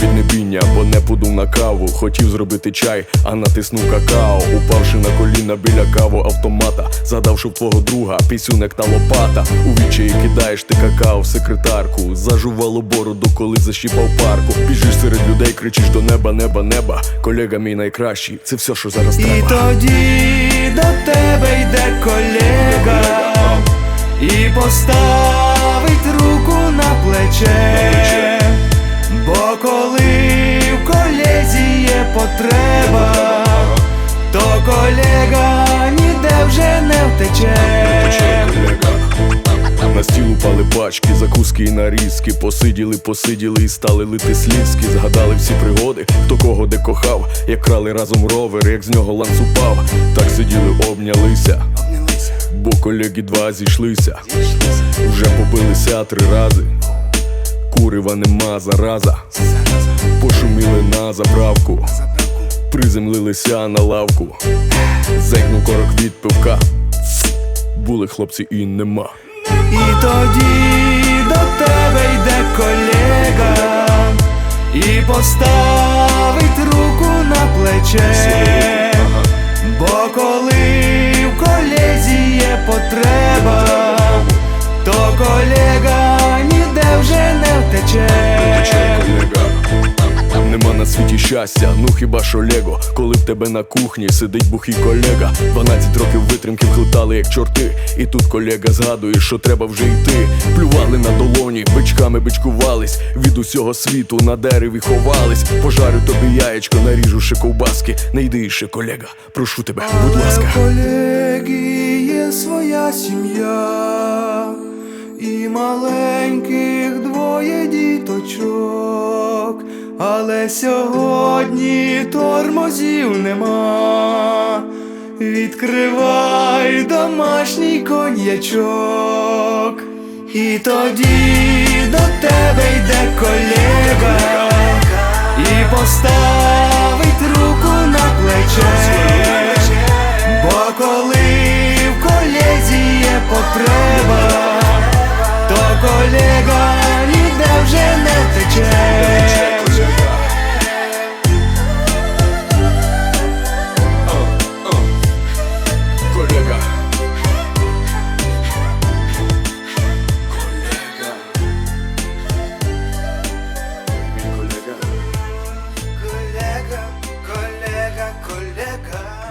піднебіння, бо не подув на каву. Хотів зробити чай, а натиснув какао. Упавши на коліна біля каву автомата, згадавши в твого друга пісюнек та лопата. У відчаї кидаєш ти какао в секретарку. Зажувало бороду, коли защіпав парку. Біжиш серед людей, кричиш до неба, неба, неба. Колега мій найкращий, це все, що зараз І тоді до тебе йде колега і поставить руку на плече, колега ніде вже не втече. На стіл упали пачки, закуски і нарізки. Посиділи, посиділи і стали лити слізки. Згадали всі пригоди, хто кого де кохав, як крали разом ровер, як з нього ланц упав. Так сиділи, обнялися, бо колеги два зійшлися. Вже побилися три рази. Курива нема зараза. Пошуміли на заправку, приземлилися на лавку. Зекнув корок від пивка. Були хлопці і нема. І тоді до тебе йде колега і поставить руку на плече, бо коли в колезі є потреба, то колега ніде вже не втече. Щастя, ну хіба що Лего Коли в тебе на кухні сидить бухий колега. 12 років витримки вхлитали як чорти. І тут колега згадує, що треба вже йти. Плювали на долоні, бичками бичкувались. Від усього світу на дереві ховались. Пожарю тобі яєчко, наріжу ще ковбаски. Не йди ще, колега, прошу тебе, будь ласка. Але колеги є своя сім'я. І маленьких двоє діточок. Але сьогодні тормозів нема. Відкривай домашній коньячок. І тоді до тебе йде колега і поставить Колега